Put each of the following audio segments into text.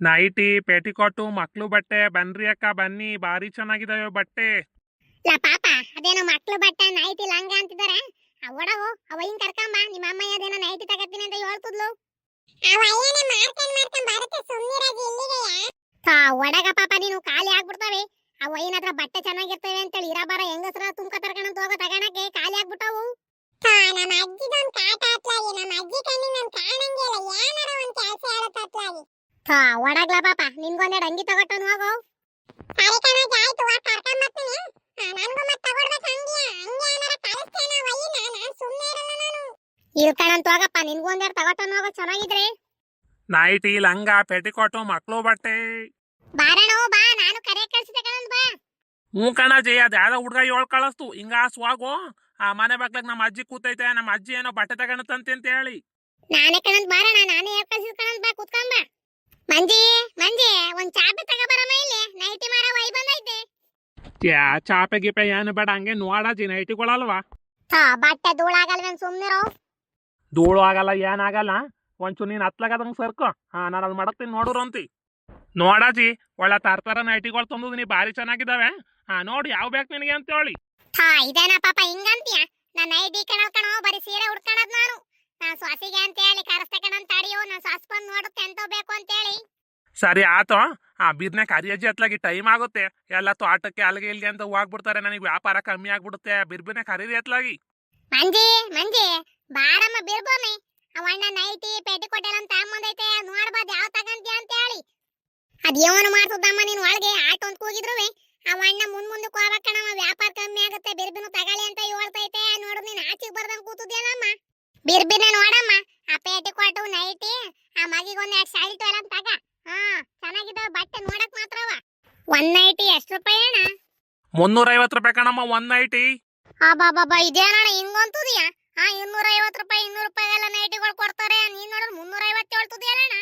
Nighty petticoat ಮಕ್ಳು ಬಟ್ಟೆ ಬನ್ರಿ ಅಕ್ಕ ಬನ್ನಿ ಬಾರಿ ಚೆನ್ನಾಗಿದಾವೆ ಬಟ್ಟೆ. ಲಾ ಪಾಪ ಅದೇನೋ ಮಕ್ಳು ಬಟ್ಟೆ ನೈಟಿ ಲಂಗ ಅಂತಿದಾರೆ ಅವ ಹಿಂಗ್ ಕರ್ಕೊಂಬ ನಿಮ್ಮ ಅಮ್ಮ ಅದೇನೋ ನೈಟಿ ತಗತ್ತೀನಿ ಅಂತ ಹೇಳ್ತಿದ್ಲು ಒಡಗ ಪಾಪ ನೀನು ಖಾಲಿ ಆಗ್ಬಿಡ್ತಾವೆ. ಆ ವೈನ್ ಹತ್ರ ಬಟ್ಟೆ ಚೆನ್ನಾಗಿರ್ತವೆ ಅಂತೇಳಿ ಇರಬಾರ ಹೆಂಗಸ್ರ ತುಂಬ್ಕ ಅಂತ ಹೋಗೋ ತಗಣಕ್ಕೆ ಖಾಲಿ ಆಗ್ಬಿಟ್ಟವು. ನಮ್ಮ ಅಜ್ಜಿದೊಂದು ಕಾಟ ಹತ್ಲಾಗಿ ನಮ್ಮ ಅಜ್ಜಿ ಕಣ್ಣಿ ನಾನು ಕಾಣಂಗಿಲ್ಲ. ಏನಾರ ಒಂದು ಕೆಲಸ ಹೇಳತ್ ಹತ್ಲಾಗಿ. ಥಾ ಒಡಗ್ಲ ಪಾಪ. ನಿನ್ಗೊಂದೆರಡು ಅಂಗಿ ತಗೊಟ್ಟನು ಹೋಗು. ಸರಿ ಕಣಜ್ಜಿ ಆಯ್ತು ವಾ ಕರ್ಕೊಂಡ್ ಬರ್ತೀನಿ ನನ್ಗೂ ಮತ್ತೆ ತಗೊಡ್ಬೇಕು ಅಂಗಿ ಅಂಗಿ ಏನಾರ ಕಳಿಸ್ತೇನ ವೈನ ನಾನು ಸುಮ್ನೆ ಇರಲ್ಲ ನಾನು. ಇಳ್ಕಣಂತ ಹೋಗಪ್ಪ. ನಿನ್ಗೂ ಒಂದೆರಡು ತಗೊಟ್ಟನು ಹೋಗೋ. ಚೆನ್ನಾಗಿದ್ರೆ. ನೈಟಿ ಲಂಗ ಪೆಟಿಕೋಟು ಮಕ್ಳು ಬಟ್ಟೆ. ಬಾರಣೋ ಬಾ. ನಾನು ಕರೆ ಕಳ್ಸಿದೆ ಕಣಂದ್ ಬಾ. ಹ್ಞೂ ಕಣಜಿ ಅದ್ ಯಾವ್ದೋ ಹುಡುಗ ಏಳ್ ಕಳಿಸ್ತು. ಹಿಂಗ ಸ್ವಾಗು ಆ ಮನೆ ಬಾಗ್ಲಾಗ ನಮ್ಮ ಅಜ್ಜಿ ಕೂತೈತೆ. ನಮ್ಮ ಅಜ್ಜಿ ಏನೋ ಬಟ್ಟೆ ತಗೊಂಡಂತೆ ಅಂತ ಹೇಳಿ. ನಾನೇ ಕಣಂದ್ ಬಾರಣ ನಾನೇ ಹೇಳ್ ಕಳ್ಸಿದ್ ಕಣಂದ್ ಬಾ. ಕುತ್ಕೊಂಬ ಮಂಜಿ ಮಂಜಿ ಒಂದ್ ಚಾಪೆ ತಗೋಬರಮ್ಮ ಇಲ್ಲಿ. ನೈಟಿ ಮಾರ ವೈ ಬಂದೈತೆ. ಯಾ ಚಾಪೆ ಗೀಪೆ ಏನು ಬೇಡ ಹಂಗೆ ನೋಡಜಿ ನೈಟಿಗಳಲ್ವಾ ಹಾ ಬಟ್ಟೆ ಧೂಳಾಗಲ್ವೇನ್ ಸುಮ್ನಿರೋ? ಧೂಳು ಆಗಲ್ಲ ಏನಾಗಲ್ಲ ಒಂಚೂರು ನೀನು ಹತ್ಲಾಗದಂಗೆ ಸರ್ಕೊ. ಹಾ ನಾನು ಅದು ಮಾಡತ್ತೀನಿ ನೋಡುರು ಅಂತಿ. ನೋಡಾಜಿ ಒಳ್ಳೆ ತರ್ತಾರ ನೈಟಿಗಳು ನೀ ಭಾರಿ ಚೆನ್ನಾಗಿದ್ದಾವೆ ಹಾ ನೋಡಿ ಯಾವ ಬೇಕು ನಿನಗೆ ಅಂತ ಹೇಳಿ ಹಾ ಇದೇನಾ ಪಾಪ ಹಿಂಗಂತೀಯ? ನಾನು ನೈಟಿ ಕಣಲ್ ಕಣೋ ಬರೀ ಸೀರೆ ಉಡ್ಕಣದ್ ನಾನು. ನಾನ್ ಸ್ವಾಸಿಗೆ ಅಂತ ಹೇಳಿ ಕರೆಸ್ತೆ ಕಣಂತ ತಡಿಯೋ ನಾನ್ ಸ್ವಾಸ್ ಬಂದ್ ನೋಡುತ್ತೆ ಅಂತ ಬೇಕು ಅಂತ ಹೇಳಿ ಸರಿ ಆತೋ. ಆ ಬೀರ್ನೆ ಕರಿಯಜ್ಜಿ ಹತ್ಲಾಗಿ ಟೈಮ್ ಆಗುತ್ತೆ. ಎಲ್ಲ ತೋಟಕ್ಕೆ ಅಲ್ಲಿಗೆ ಇಲ್ಲಿಗೆ ಅಂತ ಹೋಗ್ಬಿಡ್ತಾರೆ. ನನಗೆ ವ್ಯಾಪಾರ ಕಮ್ಮಿ ಆಗ್ಬಿಡುತ್ತೆ. ಬಿರ್ಬಿನೆ ಕರೀರಿ ಹತ್ಲಾಗಿ ಮಂಜಿ ಮಂಜಿ ಬಾರಮ್ಮ ಬಿರ್ಬೋನಿ ಅವಣ್ಣ ನೈಟಿ ಪೇಟಿ ಕೊಟ್ಟೆ ಅಂತ ತಗೊಂಬಂದೈತೆ. ನೋಡ್ಬಾರ್ದು ಯಾವ ತಗಂತೀಯ ಅಂತ ಹೇಳಿ ಅದೇವನು ಮಾಡ್ತದಮ್ಮ ನೀನು ಒಳಗೆ? ಆಟ ಅಂತ ಕೂಗಿದ್ರುವೆ. ಅವಣ್ಣ ಮುಂದ್ ಮುಂದಕ್ಕೆ ಹೋಗ್ಬೇಕಣವ ವ್ಯಾಪಾರ ಕಮ್ಮಿ ಆಗುತ್ತೆ. ಬಿರ್ಬಿನು ತಗೊಳ್ಳಿ ಅಂತ ಹೇಳ್ತೈತೆ. ನೋಡು ನೀನ್ ಆಚೆಗೆ ಬರ್ದಂಗೆ ಕೂತಿದ್ಯಲ್ಲಮ್ಮ. ಬಿರ್ಬಿನ ನೋಡಮ್ಮ. ಆ ಪೇಟಿ ಕೊಟ್ಟು ನೈಟಿ ಆ ಮಗಿಗೆ ಒಂದ್ ಸಾಲಿ ಶರ್ಟ್ ಎಲ್ಲ ತಗ. ಹಾ ಚೆನ್ನಾಗಿದ್ದಾವ ಬಟ್ಟೆ ನೋಡಕ್ ಮಾತ್ರವ ಒಂದ್ ನೈಟಿ ಎಷ್ಟು ರೂಪಾಯಿ ಅಣ್ಣ? ಮುನ್ನೂರೈವತ್ತು ರೂಪಾಯಿ ಕಣಮ್ಮ ಒಂದ್ ನೈಟಿ. ಅಬ್ಬಬ್ಬಬ್ಬ ಇದೇನಣ್ಣ ಹಿಂಗಂತದಿಯಾ ಹಾ ಇನ್ನೂರ ಐವತ್ತು ರೂಪಾಯಿ ಇನ್ನೂರು ರೂಪಾಯಿ ಎಲ್ಲ ನೈಟಿಗಳು ಕೊಡ್ತಾರೆ. ನೀನ್ ನೋಡಿದ್ರೆ ಮುನ್ನೂರ ಐವತ್ತು ಹೇಳ್ತದಿಯಲ್ಲಣ್ಣ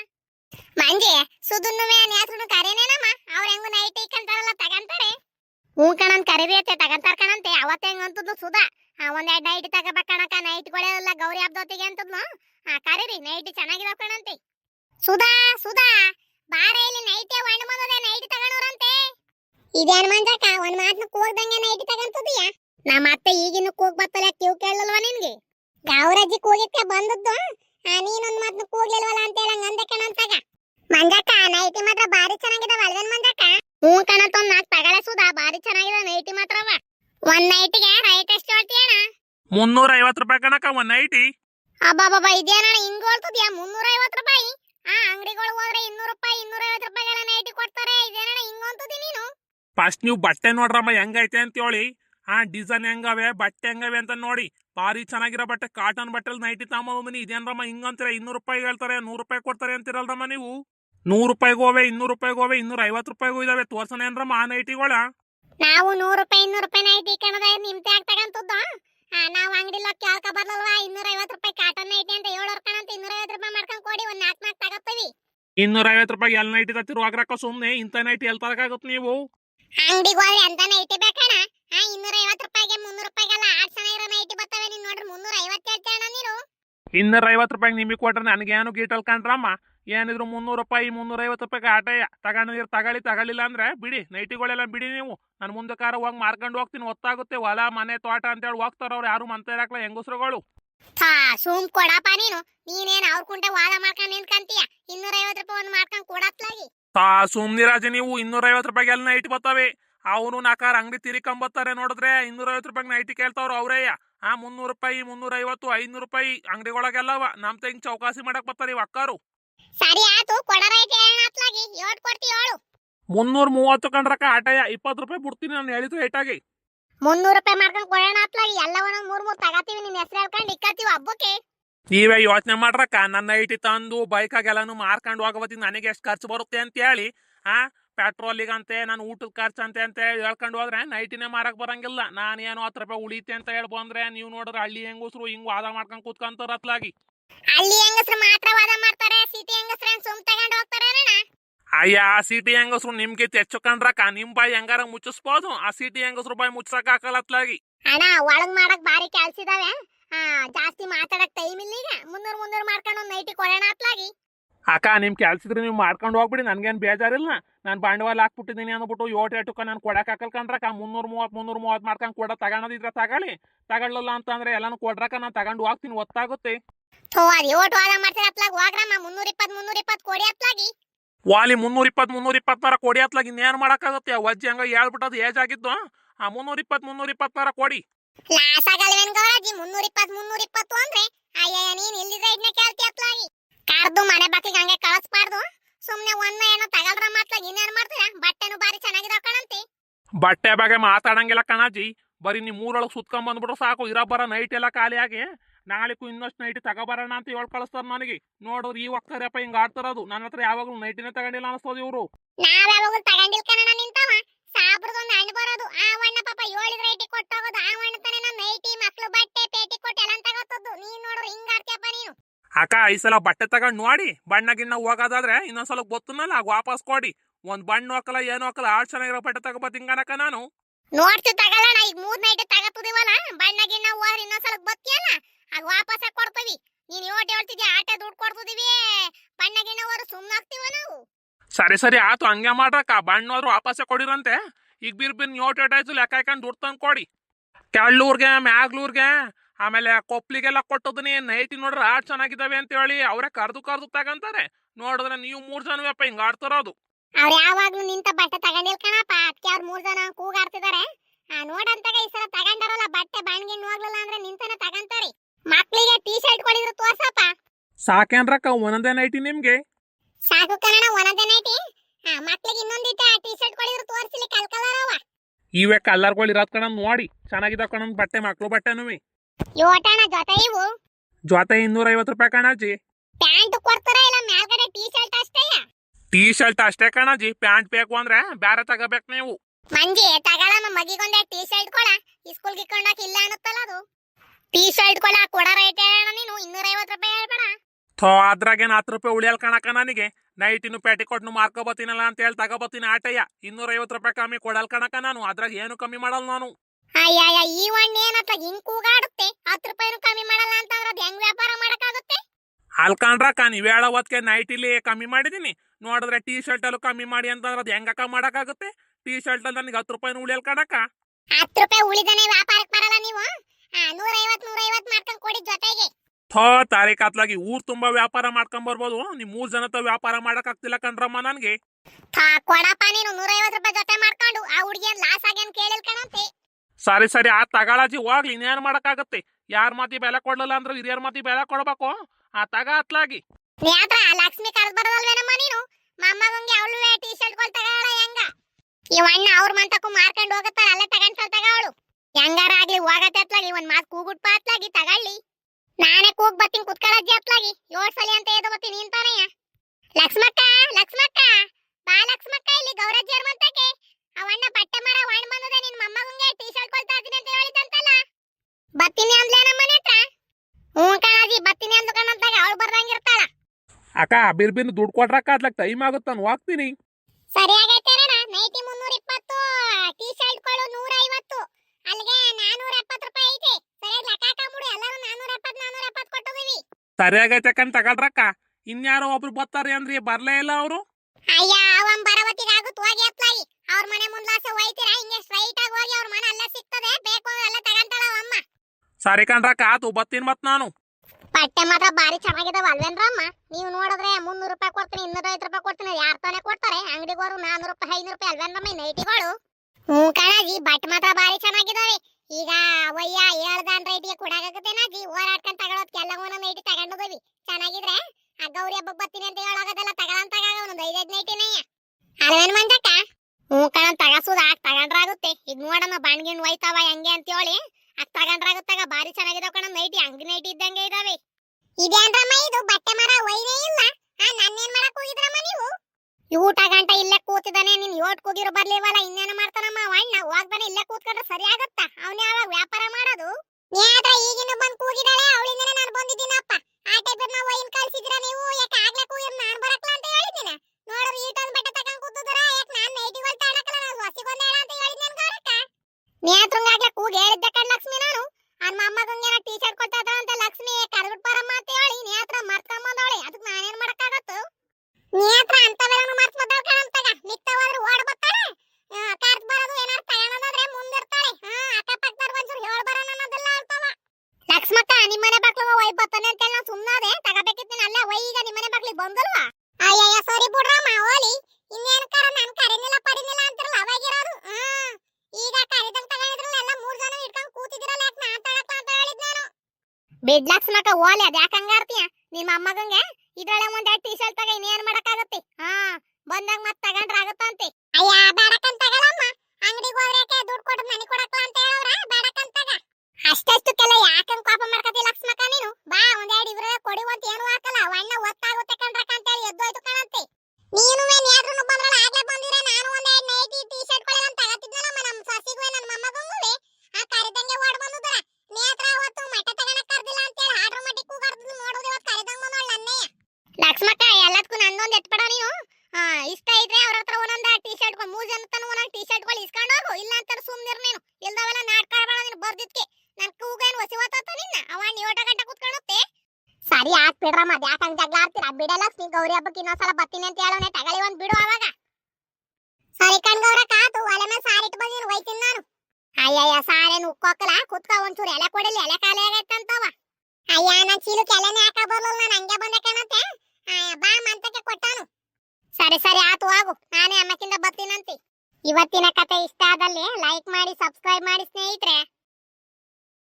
ಮಂಜೆ ಸುಧನ್ನುವೆ ನ್ಯಾಸನು ಕರೆನೇನಮ್ಮ? ಅವ್ರ ಹೆಂಗು ನೈಟಿ ಕಂತಾರಲ್ಲ ತಗಂತಾರೆ. ಹ್ಞೂ ಕಣನ್ ಕರಿಬೇತೆ ತಗಂತಾರ ಕಣಂತೆ ಅವತ್ತ ಹೆಂಗಂತದ್ದು ಸುಧಾ. ಆ ಒಂದ್ ಎರಡ್ ನೈಟಿ ನೈಟ್ ನೈಟ್ಗಳೆಲ್ಲ ಗೌರಿ ಹಬ್ಬದೊತ್ತಿಗೆ ಅಂತದ್ನು. ಆ, ಕರೀರಿ. ನೈಟ್ ಚೆನ್ನಾಗಿದಾವ ಕಣಂತೆ. ಸುಧಾ ಸುಧಾ. ಬಾರ ಇಲ್ಲಿ. ನೈಟೇ ಒಣ್ಣ ಬಂದದೆ ನೈಟಿ ತಗೊಂಡವ್ರಂತೆ ಇದೇನ್ ಮಂಜಕ್ಕ? ಒಂದ್ ಮಾತ್ನ ಕೂಗ್ದಂಗೆ ನೈಟ್ ತಗಂತದಿಯಾ? ನಮ್ಮ ಅತ್ತೆ ಈಗಿನ ಕೂಗ್ ಬತ್ತಲ್ಲ. ಕ್ಯೂ ಕೇಳಲ್ವಾ ನಿನ್ಗೆ? ಗೌರಜ್ಜಿ ಕೂಗಿದ್ಕೆ ಬಂದದ್ದು? ನೀನೊಂದ್ ಮಾತ್ನ ಕೂಗ್ಲಿಲ್ವಲ್ಲ ಅಂತ ಹೇಳಂಗ ಅಂದೆ ಕಣಂತಾಗ ಮಂಜಕ್ಕ ನೈಟಿ ಮಾತ್ರ ಬಾರಿ ಚೆನ್ನಾಗಿದಾವ ಅಲ್ವೇನ್ ಮಂಜಕ್ಕ? ಹ್ಞೂ ಕಣ ಒಂದ್ ನಾಲ್ಕು ತಗಳೆ ಸುಧಾ. ಬಾರಿ ಚೆನ್ನಾಗಿದಾವ. ನೈಟಿ ಮಾತ್ರವ. ಒಂದ್ ನೈಟ್ಗೆ ರೈಟ್ ಎಷ್ಟು ಹೇಳ್ತೀಯಣ ಮುನ್ನೂರ ಐವತ್ತು ರೂಪಾಯಿ ಕಣಕ ಒಂದ್ ನೈಟಿ ಅಬ್ಬಬ್ಬಬ್ಬ ಇದೇನಣ್ಣ ಹಿಂಗ್ ಹೋಗ್ತದ್ಯಾ ಮುನ್ನೂರ ಐವತ್ತು ರೂಪಾಯಿ? ಆ ಅಂಗಡಿಗಳಿಗೆ ಹೋದ್ರೆ ಇನ್ನೂರು ರೂಪಾಯಿ ಇನ್ನೂರ ಐವತ್ತು ರೂಪಾಯಿಗೆಲ್ಲ ನೈಟಿ ಕೊಡ್ತಾರೆ. ಇದೇನಣ್ಣ ಹಿಂಗ್ ಅಂತದಿ ನೀನು? ಫಸ್ಟ್ ನೀವು ಬಟ್ಟೆ ನೋಡ್ರಮ್ಮ ಹೆಂಗೈತೆ ಅಂತ ಹೇಳಿ ಆ ಡಿಸೈನ್ ಹೆಂಗವೆ ಬಟ್ಟೆ ಹೆಂಗವೆ ಅಂತ ನೋಡಿ. ಭಾರಿ ಚೆನ್ನಾಗಿರೋ ಬಟ್ಟೆ ಕಾಟನ್ ಬಟ್ಟೆಲ್ ನೈಟಿ ತಗೊಂಬಂದಿನಿ ಇದೇನ್ರಮ್ಮ ಹಿಂಗಂತೀರ ಇನ್ನೂರು ರೂಪಾಯಿ ಹೇಳ್ತಾರೆ ನೂರು ರೂಪಾಯಿ ಕೊಡ್ತಾರೆ ಅಂತಿರಲ್ರಮ್ಮ ನೀವು? ನೂರು ರೂಪಾಯಿಗೆ ಹೋವೆ ಇನ್ನೂರು ರೂಪಾಯಿಗೆ ಹೋವೆ ಇನ್ನೂರ ಐವತ್ತು ರೂಪಾಯಿಗೂ ಇದಾವೆ ತೋರ್ಸಣ ಏನ್ರಮ್ಮ ಆ ನೈಟಿಗಳ ನಾವು ನೂರು ರೂಪಾಯಿ ಇನ್ನೂರು ರೂಪಾಯಿ ಐತಿ ಕಣದ ನಿಮ್ತೆ ಯಾಕೆ ತಗಂತದ್ದು ನಾವು ಅಂಗಡಿలో ಕೇಳ್ಕ ಬರ್ಲಲ್ವಾ? ಇನ್ನೂರ ಐವತ್ತು ರೂಪಾಯಿ ಕಾಟನ್ ಐತಿ ಅಂತ ಹೇಳೋರ್ ಕಣಂತ ಇನ್ನೂರ ಐವತ್ತು ರೂಪಾಯಿ ಮಾಡ್ಕೊಂಡು ಕೊಡಿ ಒಂದ್ ನಾಲ್ಕು ನಾಲ್ಕು ತಗತ್ತೀವಿ ಇನ್ನೂರ ಐವತ್ತು ರೂಪಾಯಿ ಎಲ್ ನೈಟಿ ತತ್ತಿರು ಹೋಗ್ರಕ್ಕ ಸುಮ್ಮನೆ ಇಂಥ ನೈಟಿ ಎಲ್ ತರಕಾಗುತ್ತೆ ನೀವು? ಅಂಗಡಿಗೆ ಹೋದ್ರೆ ಅಂತ ನೈಟಿ ಬೇಕಣ? ಹಾ ಇನ್ನೂರ ಐವತ್ತು ರೂಪಾಯಿಗೆ ಮುನ್ನೂರು ರೂಪಾಯಿಗೆಲ್ಲ ಆಡ್ ಚೆನ್ನಾಗಿರೋ ನೈಟಿ ಬರ್ತವೆ ನೀನು ನೋಡ್ರಿ ಮುನ್ನೂರ ಐವತ್ತು ಹೇಳ್ತೀಯಣ್ಣ ನೀನು. ಇನ್ನೂರ ಐವತ್ತು ರೂಪಾಯಿಗೆ ನಿಮಗೆ ಕೊಟ್ರೆ ನನಗೇನು ಗೀಟಲ್ ಕಂಡ್ರಮ್ಮ ಏನಿದ್ರು ಮುನ್ನೂರು ರೂಪಾಯಿ ಮುನ್ನೂರ ರೂಪಾಯಿ ರೂಪಾಯಿಗೆ ಆಟಯ್ಯ ತಗೊಂಡಿದ್ರೆ ತಗೊಳ್ಳಿ ತಗೊಳ್ಳಿಲ್ಲ ಅಂದ್ರೆ ಬಿಡಿ ನೈಟಿಗಳೆಲ್ಲ ಬಿಡಿ ನೀವು. ನಾನು ಮುಂದೆ ಕಾರ ಹೋಗಿ ಮಾರ್ಕೊಂಡು ಹೋಗ್ತೀನಿ ಒತ್ತಾಗುತ್ತೆ. ಹೊಲ ಮನೆ ತೋಟ ಅಂತೇಳಿ ಹೋಗ್ತಾರ ಅವ್ರು ಯಾರು ಮಂತ ಇರಾಕಲ್ಲ ಹೆಂಗಸ್ರುಗಳು. ಸುಮ್ ಕೊಡಪ್ಪ ನೀನು. ನೀನೇನು ಅವ್ರ ಕುಂಟೆ ವಾದ ಮಾಡ್ಕೊಂಡು ನಿಂತ್ಕಂತೀಯ? ಇನ್ನೂರ ಐವತ್ತು ರೂಪಾಯಿ ಒಂದ್ ಮಾಡ್ಕೊಂಡು ಕೊಡತ್ಲಾಗಿ. ತಾ ಸುಮ್ನಿರಾಜ ನೀವು. ಇನ್ನೂರೈವತ್ತು ರೂಪಾಯಿಗೆ ಎಲ್ಲ ನೈಟ್ ಬರ್ತವೆ ಅವನು ನಾಕಾರ ಅಂಗಡಿ ತಿರಿಕೊಂಬತ್ತಾರೆ ನೋಡಿದ್ರೆ ಇನ್ನೂರ ರೂಪಾಯಿ ರೂಪಾಯಿಗೆ ನೈಟಿ ಕೇಳ್ತಾವ್ರು ಅವ್ರೇಯ ಆ ಮುನ್ನೂರು ರೂಪಾಯಿ ಮುನ್ನೂರ ಐವತ್ತು ಐನೂರು ರೂಪಾಯಿ ಅಂಗಡಿಗಳಾಗೆಲ್ಲವ. ನಮ್ ತೆಂಗ್ ಚೌಕಾಸಿ ಮಾಡಕ್ ಬರ್ತಾರೆ ಇವ್ ಅಕ್ಕಾರು. ಸರಿ ಆತು ಕೊಡರ ಐತೆ ಅತ್ಲಾಗಿ ಯೋಟ್ ಕೊಡ್ತಿ ಹೇಳು ಮುನ್ನೂರ ಮೂವತ್ತು ಕಂಡ್ರಕ್ಕ ಆಟಯ್ಯ ಇಪ್ಪತ್ತು ರೂಪಾಯಿ ಬಿಡ್ತೀನಿ ನಾನು ಹೇಳಿದ್ರು ರೇಟಾಗಿ ಮುನ್ನೂರು ರೂಪಾಯಿ ಮಾಡ್ಕೊಂಡು ಕೊಡೋಣ ಅತ್ಲಾಗಿ ಎಲ್ಲವನ್ನ ಮೂರ್ ಮೂರ್ ತಗತೀವಿ ನಿನ್ ಹೆಸರು ಹೇಳ್ಕೊಂಡು ಇಕ್ಕತ್ತೀವಿ ಹಬ್ಬಕ್ಕೆ. ನೀವೇ ಯೋಚನೆ ಮಾಡ್ರಕ್ಕ ನನ್ನ ಐಟಿ ತಂದು ಬೈಕಾಗೆಲ್ಲಾನು ಮಾರ್ಕೊಂಡು ಹೋಗೋವತ್ತಿ ನನಗೆ ಎಷ್ಟು ಖರ್ಚು ಬರುತ್ತೆ ಅಂತ ಹೇಳಿ ಆ ಪೆಟ್ರೋಲಿಗಂತೆ ನಾನು ಊಟದ ಖರ್ಚು ಅಂತೆ ಅಂತ ಹೇಳಿ ಹೇಳ್ಕೊಂಡು ಹೋದ್ರೆ ನೈಟಿನೇ ಮಾರಕ್ ಬರಂಗಿಲ್ಲ. ನಾನೇನು ಹತ್ತು ರೂಪಾಯಿ ಉಳಿತೆ ಅಂತ ಹೇಳಿ ಬಂದ್ರೆ ನೀವು ನೋಡಿದ್ರೆ ಹಳ್ಳಿ ಹೆಂಗಸರು ಹಿಂಗ್ ವಾದ ಮಾಡ್ಕೊಂಡು ಕೂತ್ಕೊಂತಾರ ಅತ್ಲಾಗಿ ಅಲ್ಲಿ ಹೆಂಗಸ್ರು ಮಾತ್ರ ವಾದ ಮಾಡ್ತಾರೆ ಅಯ್ಯ ಆ ಸಿಟಿ ಹೆಂಗಸ್ರು ನಿಮ್ಗೆ ಹೆಚ್ಚು ಕಂಡ್ರಕ ನಿಮ್ ಬಾಯಿ ಹೆಂಗಾರ ಮುಚ್ಚಿಸ್ಬೋದು ಆ ಸಿಟಿ ಹೆಂಗಸ್ರು ಬಾಯಿ ಮುಚ್ಚಕ್ ಹಾಕಲ್ಲ ಅತ್ಲಾಗಿ ಅಣ್ಣ ಒಳಗ್ ಮಾಡಕ್ ಬಾರಿ ಕೆಲ್ಸಿದಾವೆ ಆ ಜಾಸ್ತಿ ಮಾತಾಡಕ್ ಟೈಮ್ ಇಲ್ಲ ಈಗ ಮುನ್ನೂರ್ ಮಾಡ್ಕೊಂಡು ಒಂದ್ ನೈಟಿ ಕೊಡೋಣ ಅತ್ಲಾಗಿ ಅಕ್ಕ ನಿಮ್ ಕೆಲ್ಸಿದ್ರೆ ನೀವು ಮಾಡ್ಕೊಂಡು ಹೋಗ್ಬಿಡಿ ನನ್ಗೇನ್ ಬೇಜಾರಿಲ್ಲ ನಾನು ಬಂಡವಾಳ ಹಾಕ್ಬಿಟ್ಟಿದ್ದೀನಿ ಅಂದ್ಬಿಟ್ಟು ಯೋಟ್ ಏಟುಕ ನಾನು ಕೊಡಕ್ ಹಾಕಲ್ಕಂಡ್ರಕ್ಕ ಮುನ್ನೂರ್ ಮೂವತ್ ಮುನ್ನೂರ್ ಮೂವತ್ ಮಾಡ್ಕೊಂಡು ಕೊಡ ತಗೊಳೋದಿದ್ರೆ ತಗೊಳ್ಳಿ ತಗೊಳ್ಳಲ್ಲ ಅಂತಂದ್ರೆ ಎಲ್ಲಾನು ಕೊಡ್ರಕ ನಾನು ತಗೊಂಡು ಹೋಗ್ತೀನಿ ಒತ್ತಾಗುತ್ತೆ ಓ ಅದ್ ಓಟ್ ವಾದ ಮಾಡ್ತಾರೆ ಅತ್ಲಾಗ ಹೋಗ್ರಮ್ಮ ಮುನ್ನೂರ ಇಪ್ಪತ್ ಮುನ್ನೂರ ಇಪ್ಪತ್ ಕೊಡಿ ಅತ್ಲಾಗಿ ವಾಲಿ ಮುನ್ನೂರ ಇಪ್ಪತ್ತ್ ಮುನ್ನೂರ ಇಪ್ಪತ್ತರ ಕೊಡಿ ಹತ್ಲಾಗ ಇನ್ನೇನು ಮಾಡಕ್ಕಾಗುತ್ತೆ? ಆ ವಜ್ಜಿ ಹಂಗ ಹೇಳ್ಬಿಟ್ಟದು ಏಜ್ ಆಗಿದ್ದು? ಆ ಮುನ್ನೂರ ಇಪ್ಪತ್ ಮುನ್ನೂರ ಇಪ್ಪತ್ತರ ಕೊಡಿ. ಲಾಸ್ ಆಗಲ್ವೇನ್ ಗೌರಾಜಿ ಮುನ್ನೂರ ಇಪ್ಪತ್ತು ಅಂದ್ರೆ ನೀನ್ ಇಲ್ಲಿದ್ರೆ ಇದನ್ನ ಕೇಳ್ತಿ ಅತ್ಲಾಗಿ ಕಾರ್ದು ಮನೆ ಬಾಕಿಗೆ ಹಂಗೆ ಕಳಿಸ್ಬಾರ್ದು. ಸುಮ್ನೆ ಒಂದ ಏನೋ ತಗಲ್ರ ಮಾತ್ಲಾಗ ಇನ್ನೇನ್ ಮಾಡ್ತೀರಾ? ಬಟ್ಟೆನು ಬಾರಿ ಚೆನ್ನಾಗಿದೆ ಕಣಂತಿ. ಬಟ್ಟೆ ಬಗ್ಗೆ ಮಾತಾಡಂಗಿಲ್ಲ ಕಣಾಜಿ. ಬರೀ ನೀವು ಮೂರೊಳಗೆ ಸುತ್ಕೊಂಡ್ ಬಂದ್ಬಿಟ್ರೆ ಸಾಕು. ಇರೋ ಬರ ನೈಟ್ ಎಲ್ಲ ಖಾಲಿ ಆಗಿ ನಾಳೆಗೂ ಇನ್ನಷ್ಟು ನೈಟ್ ತಗೋಬರೋಣ ಅಂತ ಹೇಳಿ ಕಳಿಸ್ತಾರ ನನಗೆ. ನೋಡ್ರಿ ಈ ಒಕ್ಕರಪ್ಪ ಹಿಂಗ್ ಆಡ್ತಾರದು ನನ್ನ ಹತ್ರ ಯಾವಾಗಲೂ ನೈಟಿನ ತಗೊಂಡಿಲ್ಲ ಅನಿಸ್ತದ ಇವರು. ನಾವ್ ಯಾವಾಗ ತಗೊಂಡಿಲ್ ಕಣ ನಿಂತವ. ಸಾಬ್ರದೊಂದ್ ಹಣ್ಣು ಬರೋದು. ಆ ವಣ್ಣ ಪಾಪ ಏಳಿದ ರೇಟಿ ಕೊಟ್ಟೋಗೋದು ಆ ವಣ್ಣ ತಾನೇ ನಮ್ ನೈಟಿ ಮಕ್ಳು ಬಟ್ಟೆ ಪೇಟಿ ಕೊಟ್ಟು ಎಲ್ಲ ತಗೋತದ್ದು ನೀನ್ ನೋಡ್ರಿ ಹಿಂಗ ಆಡ್ತೀಯಪ್ಪ ನೀನು. ಅಕ್ಕ ಈ ಸಲ ಬಟ್ಟೆ ತಗೊಂಡ್ ನೋಡಿ. ಬಣ್ಣ ಗಿಣ್ಣ ಹೋಗೋದಾದ್ರೆ ಇನ್ನೊಂದ್ಸಲ ಗೊತ್ತನಲ್ಲ ವಾಪಸ್ ಕೊಡಿ. ಒಂದ್ ಬಣ್ಣ ಹೋಗಲ್ಲ ಏನು ಹಾಕಲ್ಲ ಆಳ್ ಚೆನ್ನಾಗಿರೋ ಬಟ್ಟೆ ತಗೋಬೋದು ಹಿಂಗನಕ ನಾನು. ನೋಡ್ತಿ ತಗಲ್ಲ ಈಗ ಮೂರ್ ನೈಟ್ ತಗತ್ತದಿವಲ್ಲ ಬಣ್ಣ ಗಿಣ್ಣ ಹೋದ್ರೆ ಇನ್ನೊಂದ್ಸಲ ಬತ್ತಿಯಲ್ಲ? ಆಗ ವಾಪಸ್ ಕೊಡ್ತೀವಿ? ನೀನು ಯೋಟ್ ಹೇಳ್ತಿದ್ಯಾ ಆಟ ದುಡ್ಡು ಕೊಡ್ತಿದೀವಿ. ಬಣ್ಣಗಿನವರು ಸುಮ್ಮನಾಗ್ತೀವ ನಾವು? ಸರಿ ಸರಿ ಆತು ಹಂಗೆ ಮಾಡ್ರಕ್ಕ. ಬಣ್ಣ ವಾಪಸ್ ಕೊಡಿರಂತೆ. ಈಗ ಬಿರ್ ಬಿನ್ ಯೋಟ್ ಏಟಾಯ್ತು ಲೆಕ್ಕ ಹಾಕೊಂಡು ದುಡ್ಡು ತಂದು ಕೊಡಿ. ಕೆಳ್ಳೂರ್ಗೆ ಮ್ಯಾಗ್ಲೂರ್ಗೆ ಆಮೇಲೆ ಕೊಪ್ಲಿಗೆಲ್ಲ ಕೊಟ್ಟದನಿ ನೈಟಿ ನೋಡ್ರೆ ಆಡ್ ಚೆನ್ನಾಗಿದ್ದಾವೆ ಅಂತ ಹೇಳಿ ಅವರೇ ಕರ್ದು ಕರ್ದು ತಗಂತಾರೆ. ನೋಡಿದ್ರೆ ನೀವು ಮೂರ್ ಜನವಪ್ಪ ಹಿಂಗ್ ಆಡ್ತಿರೋದು. ಅವ್ರು ಯಾವಾಗ್ಲೂ ನಿಂತ ಬಟ್ಟೆ ತಗೊಂಡಿಲ್ ಕಣಪ್ಪ ಅದಕ್ಕೆ ಅವ್ರು ಮೂರ್ ಜನ ಕೂಗಾಡ್ತಿದಾರೆ ಆ ನೋಡಂತಾಗ ಈ ಸಲ ತಗೊಂಡಾರಲ್ಲ ಬಟ್ಟೆ ಬಣ್ಗಿನ್ ಹೋಗ್ಲಿಲ್ಲ ಅಂದ್ರೆ ನಿಂತನೆ ತಗಂತಾರಿ ಮಕ್ಳಿಗೆ ಟೀ ಶರ್ಟ್ ಕೊಡಿದ್ರು ತೋರ್ಸಪ್ಪ ಸಾಕೇನ್ರಕ್ಕ ಒಂದೊಂದೇ ನೈಟಿ ನಿಮ್ಗೆ? ಸಾಕು ಕನ್ನಡ ಒಂದೇ ನೈಟಿ ಆ ಮಕ್ಳಿಗೆ ಇನ್ನೊಂದಿತ್ತೆ ಆ ಟೀ ಶರ್ಟ್ ಕೊಡಿದ್ರು ತೋರಿಸಲಿ ಕಲ್ ಕಲರ್ ಅವ ಇವೇ ಕಲ್ಲರ್ಗಳು ಇರೋದ್ ಕಣ ನೋಡಿ. ಚೆನ್ನಾಗಿದ ಕಣ ಬಟ್ಟೆ ಮಕ್ಳು ಬಟ್ಟೆನೂ ಯೋಟಣ ಜೊತೆ ಇವು. ಜೊತೆ ಇನ್ನೂರ ಐವತ್ತು ರೂಪಾಯಿ ಕಣಜಿ ಪ್ಯಾಂಟ್ ಕೊಡ್ತಾರ ಇಲ್ಲ ಮ್ಯಾಲ್ಗಡೆ ಟೀ ಶರ್ಟ್ ಅಷ್ಟೇ? ಟೀ ಶರ್ಟ್ ಅಷ್ಟೇ ಕಣಜಿ ಪ್ಯಾಂಟ್ ಬೇಕು ಅಂದ್ರೆ ಬೇರೆ ತಗೋಬೇಕು ನೀವು. ಮಂಜಿ ತಗಳಮ್ಮ ಮಗಿಗೊಂದೆ ಟೀ ಶರ್ಟ್ ಕೊಡ ಸ್ಕೂಲ್ ಗಿಕ್ಕೊಂಡಾಕ ಇಲ್ಲ ಅನ್ನುತ್ತಲ್ಲ ಅದು. ಟೀ ಶರ್ಟ್ ಕೊಳ ಕೊಡ ರೇಟ್ ಏನ ನೀನು ಇನ್ನೂರ ಐವತ್ತು ರೂಪಾಯಿ ಹೇಳ್ಬೇಡ. ಥೋ ಅದ್ರಾಗೇನು ಹತ್ತು ರೂಪಾಯಿ ಉಳಿಯಲ್ ಕಣಕ ನನಗೆ? ನೈಟ್ ಪೇಟಿ ಕೊಟ್ಟು ಮಾರ್ಕೋಬತ್ತೀನಲ್ಲ ಅಂತ ಹೇಳಿ ತಗೋಬತ್ತೀನಿ ಆಟಯ್ಯ. ಇನ್ನೂರ ಐವತ್ತು ರೂಪಾಯಿ ಕಮ್ಮಿ ಕೊಡಲ್ ಕಣಕ ನಾನು. ಅದ್ರಾಗ ಏನು ಕಮ್ಮಿ ಮಾಡಲ್ಲ ನಾನು? ಅಯ್ಯಯ್ಯ ಈ ಒಣ್ಣೆ ಏನಪ್ಪ ಹಿಂಗ್ ಕೂಗಾಡುತ್ತೆ. ಹತ್ತು ರೂಪಾಯಿನೂ ಕಮ್ಮಿ ಮಾಡಲ್ಲ ಅಂತಂದ್ರೆ ಅದು ಹೆಂಗ್ ವ್ಯಾಪಾರ ಮಾಡಕ್ಕಾಗುತ್ತೆ? ಅಲ್ಕಂಡ್ರಕ್ಕ ನೀವು ಹೇಳೋ ನೈಟ್ ಇಲ್ಲಿ ಕಮ್ಮಿ ಮಾಡಿದೀನಿ. ನೋಡಿದ್ರೆ ಟೀ ಶರ್ಟ್ ಅಲ್ಲೂ ಕಮ್ಮಿ ಮಾಡಿ ಅಂತಂದ್ರೆ ಅದು ಹೆಂಗಕ್ಕ ಮಾಡಕ್ಕಾಗುತ್ತೆ? ಟೀ ಶರ್ಟ್ ಅಲ್ಲಿ ನನಗೆ ಹತ್ತು ರೂಪಾಯಿನೂ ಉಳಿಯಲ್ ಕಣಕ್ಕ ಹತ್ತು ರೂಪಾಯಿ ಉಳಿದನೆ ವ್ಯಾಪಾರಕ್ಕೆ ಬರಲ್ಲ ನೀವು? ನೂರೈವತ್ತು ಮಾಡ್ಕೊಂಡು ನೂರ ಐವತ್ ಮಾಡ್ಕೊಂಡ್ ಕೊಡಿ ಜೊತೆಗೆ. ಥೋ ತಾರೀಕಾತ್ಲಾಗಿ ಊರ್ ತುಂಬಾ ವ್ಯಾಪಾರ ಮಾಡ್ಕೊಂಡ್ ಬರ್ಬೋದು. ನಿಮ್ ಮೂರ್ ತ ವ್ಯಾಪಾರ ಮಾಡಕ್ ಆಗ್ತಿಲ್ಲ ಕಣ್ರಮ್ಮ ನನ್ಗೆ. ಥಾ ಕೊಡಪ್ಪ ನೀನು ನೂರೈವತ್ತು ರೂಪಾಯಿ ಜೊತೆ ಮಾಡ್ಕೊಂಡು ಆ ಹುಡುಗಿಯನ್ ಲಾಸ್ ಆಗ್ಯಾನ್ ಕೇಳಿಲ್ ಕಣಂತೆ. ಸರಿ ಸರಿ ಆ ತಗಳಾಜಿ ಹೋಗ್ಲಿ ಇನ್ನೇನ್ ಮಾಡಕ್ಕಾಗತ್ತೆ? ಯಾರ್ ಮಾತಿ ಬೆಲೆ ಕೊಡಲಿಲ್ಲ ಅಂದ್ರೆ ಹಿರಿಯರ್ ಮಾತಿ ಬೆಲೆ ಕೊಡ್ಬೇಕು. ಆ ತಗ ಅತ್ಲಾಗಿ ನೀ ಆತ್ರ ಲಕ್ಷ್ಮಿ ಕರೆದ್ ಬರೋದಲ್ವೇನಮ್ಮ ನೀನು? ಮೊಮ್ಮಗಂಗೆ ಅವಳು ಟೀ ಶರ್ಟ್ಗಳು ತಗೊಳ ಹೆಂಗ? ಈ ಅಣ್ಣ ಅವ್ರ ಮಂತಕ್ಕೂ ಮಾರ್ಕೊಂಡು ಹೋಗತ್ತಾರ ಅಲ್ಲೇ ತಗೊಂಡ್ಸಲ್ ತಗೊಳು. ಹೆಂಗಾರ ಆಗ್ಲಿ ಹೋಗತ್ತೆ ಅತ್ಲಾಗಿ ಒಂದ್ ಮಾತು ಕೂಗುಟ್ಪ ಅತ್ಲಾಗಿ ತಗೊಳ್ಳಿ ನಾನೇ ಕೂಗ್ ಬತ್ತೀನಿ ಕುತ್ಕೊಳ್ಳಜ್ಜಿ ಅತ್ಲಾಗಿ ಏಳ್ ಸಲಿ ಅಂತ ಎದ್ದು ಬತ್ತೀನಿ ನಿಂತಾನೆಯ ಲಕ್ಷ್ಮಕ್ಕ ಲಕ್ಷ್ಮಕ್ಕ. ಬಾ ಲಕ್ಷ್ಮಕ್ಕ ಇಲ್ಲಿ ಗೌರಜ್ಜಿ ಮಂತಕ್ಕೆ ಅವಣ್ಣ ಬಟ್ಟೆ ಮರ ವಾಣ್ ಬಂದದ ನಿನ್ ಮಮ್ಮಗಂಗೆ ಟೀ ಶರ್ಟ್ ಕೊಳ್ತಾ ಇದ್ದೀನಿ ಅಂತ ಹೇಳಿದಂತಲ್ಲ ಬತ್ತೀನಿ ಅಂದ್ಲೇನ ಮನೆ ಹತ್ರ. ಹ್ಞೂ ಕಣಾಜಿ ಬತ್ತೀನಿ ಅಂದು ಕಣಂತಾಗ ಅವಳು ಬರ್ದಂಗಿರ್ತಾಳ ಅಕ್ಕ ಬಿರ್ಬಿನ್ ಬಿರ್ ದುಡ್ಡು ಕೊಟ್ರಕ್ಕ ಅದ್ಲಕ್ ಟೈಮ್ ಆಗುತ್ತೆ ನಾನು ಹೋಗ್ತೀನಿ. ಸರಿಯಾಗೈತೆ ಅಣ್ಣ ನೈಟಿ ಮುನ್ನೂರ ಇಪ್ಪತ್ತು ಟೀ ಶರ್ಟ್ಗಳು ನೂರ ಐವತ್ತು ಅಲ್ಲಿಗೆ ನಾನೂರ ಎಪ್ಪತ್ತು ರೂಪಾಯಿ ಐತೆ ಸರಿಯಾಗಿ ಲೆಕ್ಕ ಹಾಕೊಂಬಿಡು ಎಲ್ಲರೂ ನಾನೂರ ಎಪ್ಪತ್ತು ನಾನೂರ ಎಪ್ಪತ್ತು ಕೊಟ್ಟಿದೀವಿ ಸರಿಯಾಗೈತೆ ಕಣ್ ತಗೊಳ್ರಕ್ಕ ಇನ್ಯಾರೋ ಒಬ್ರು ಬರ್ತಾರೆ ಅಂದ್ರಿ ಬರ್ಲೇ ಇಲ್ಲ ಅವರು. ಅಯ್ಯ ಅವನ್ ಬರವತ್ತಿಗೆ ಆಗುತ್ತೆ ಹೋಗಿ ಅವ್ರ ಮನೆ ಮುಂದ್ಲಾಸೆ ಹೋಯ್ತೀರಾ? ಹಿಂಗೆ ಸ್ಟ್ರೈಟ್ ಆಗಿ ಹೋಗಿ ಅವ್ರ ಮನೆ ಅಲ್ಲೇ ಸಿಗ್ತದೆ ಬೇಕು ಅಲ್ಲ ಅಲ್ಲೇ ತಗಂತಾಳ ಅಮ್ಮ? ಸರಿ ಕಣ್ರಕ್ಕ ಆತು ಬತ್ತೀನಿ ಮತ್ ನಾನು. ಬಟ್ಟೆ ಮಾತ್ರ ಬಾರಿ ಚೆನ್ನಾಗಿದಾವ ಅಲ್ವೇನ್ರಮ್ಮ ನೀವು ನೋಡಿದ್ರೆ ಮುನ್ನೂರು ರೂಪಾಯಿ ಕೊಡ್ತೀನಿ ಇನ್ನೂರ ಐದು ರೂಪಾಯಿ ಕೊಡ್ತೀನಿ ಯಾರ್ ತಾನೇ ಕೊಡ್ತಾರೆ? ಅಂಗಡಿಗೋರು ನಾನೂರು ರೂಪಾಯಿ ಐನೂರು ರೂಪಾಯಿ ಅಲ್ವೇನ್ರಮ್ಮ ಈ ನೈಟಿಗಳು? ಹ್ಞೂ ಕಣಜಿ ಬಟ್ಟೆ ಮಾತ್ರ ಬಾರಿ ಚೆನ್ನಾಗಿದಾವೆ. ಈಗ ಅವಯ್ಯ ಹೇಳ್ದಾನ್ ರೈಟಿಗೆ ಕೊಡಾಗತ್ತೇನಾಜಿ ಓಡಾಡ್ಕೊಂಡ್ ತಗೊಳೋದ್ಕೆ ಎಲ್ಲ ಒಂದೊಂದು ನೈಟಿ ತಗೊಂಡೋದವಿ ಚೆನ್ನಾಗಿದ್ರೆ? ಆ ಗೌರಿ ಹಬ್ಬಕ್ಕೆ ಬರ್ತೀನಿ ಅಂತ ಹೇಳೋಗದಲ್ಲ ತಗೊಳಂತಾಗ ಒಂದೊಂದು ಐದೈದು ನೈಟಿನಯ್ಯ ಅಲ್ವೇನ್ ಮಂಜಕ್ಕ? ಹ್ಞೂ ಕಣ ತಗಸೋದು ಆಗ ತಗೊಂಡ್ರಾಗುತ್ತೆ. ಇದು ನೋಡಮ್ಮ ಬಾಣ್ಗಿಣ್ ಹೋಯ್ತಾವ ಹೆಂಗೆ ಅಂತ ಹೇಳಿ ಆಗ ತಗೊಂಡ್ರಾಗುತ್ತಾಗ ಭಾರಿ ಚೆನ್ನಾಗಿದಾವ ಕಣ ನೈಟಿ ಅಂಗಿ ನೈಟಿ ಇದ್ದಂಗೆ ಇದಾವೆ. ಇದೇನ್ರಮ್ಮ ಇದು ಬಟ್ಟೆ ಮರ ಒಯ್ನೇ ಇಲ್ಲ. ಆ ನನ್ನೇನ್ ಮಾಡಕ್ ಹೋಗಿದ್ರಮ್ಮ ನೀವು? ಊಟ ಗಂಟ ಇಲ್ಲೇ ಕೂತಿದ್ದಾನೆ ನೀನ್ ಯೋಟ್ ಕೂಗಿರು ಬರ್ಲಿವಲ್ಲ ಇನ್ನೇನ ಮಾಡ್ತಾನಮ್ಮ? ವಣ್ಣ ಅಣ್ಣ ಹೋಗ್ದಾನೆ ಇಲ್ಲೇ ಕೂತ್ಕೊಂಡ್ರೆ ಸರಿ ಆಗತ್ತ? ಅವ್ನ ಯಾವಾಗ ವ್ಯಾಪಾರ ಮಾಡೋದು? ಆದ್ರೆ ಈಗಿನ ಬಂದ್ ಕೂಗಿದಾಳೆ, ಅವಳಿಂದನೇ ನಾನು ಆ ಟೈಪ್ ನಾನ್ ಅಂತ ಬಟ್ಟೆ ನಾನು ನಾನು ಅಂತ ಲಕ್ಷ್ಮಿ ನಾನು. ಅನ್ ಮೊಮ್ಮಗಂಗೇನ ಟೀ ಬಿಡ್ಲಾಕ್ಸ್ ಮಕ ಓಲೆ, ಅದ್ ಯಾಕೆ ಹಂಗಾರ್ತೀಯ ನಿಮ್ಮ ಅಮ್ಮಗಂಗೆ ಇದ್ರೊಳಗೆ ಒಂದ್ ಎರಡು ಟೀ ಶರ್ಟ್ ತಗ, ಇನ್ನೇನ್ ಮಾಡಕ್ಕಾಗತ್ತೆ? ಹಾ, ಬಂದಾಗ ಮತ್ತೆ ತಗೊಂಡ್ರ ಆಗತ್ತಂತೆ ಬಿಡ್ರಮ್ಮ ಅದ್ ಯಾಕಂಗ್ ಜಗಳ ಆಡ್ತೀರಾ? ಬಿಡಲ್ಲ ನೀ ಗೌರಿ ಹಬ್ಬಕ್ಕೆ ಇನ್ನೊಂದ್ಸಲ ಬರ್ತೀನಿ ಅಂತ ಹೇಳೋಣ ತಗಳಿ ಒಂದ್ ಬಿಡು ಅವಾಗ. ಸರಿ ಕಣ್ಗೌರ ಕಾತು ಒಲೆ ಮೇಲೆ ಸಾರಿ ಇಟ್ಟು ಬಂದಿರು ಒಯ್ತೀನಿ ನಾನು. ಅಯ್ಯಯ್ಯ ಸಾರೇನು ಉಕ್ಕೋಕಲ ಕುತ್ಕ ಒಂಚೂರು ಎಲೆ ಕೊಡಿಲ್ಲ ಎಲೆ ಖಾಲಿ ಆಗೈತಂತವ. ಅಯ್ಯ ನನ್ ಚೀಲಕ್ಕೆ ಎಲೆನೇ ಹಾಕ ಬರ್ಲಿಲ್ಲ ನಾನು ಹಂಗೆ ಬಂದೆ ಅಯ್ಯ, ಬಾ ಮಂತಕ್ಕೆ ಕೊಟ್ಟಾನು. ಸರಿ ಸರಿ ಆತು ಹೋಗು. ನಾನೇ ಅಮ್ಮಕ್ಕಿಂದ ಬರ್ತೀನಂತಿ. ಇವತ್ತಿನ ಕತೆ ಇಷ್ಟ ಆದಲ್ಲಿ ಲೈಕ್ ಮಾಡಿ ಸಬ್ಸ್ಕ್ರೈಬ್ ಮಾಡಿ ಸ್ನೇಹಿತರೆ.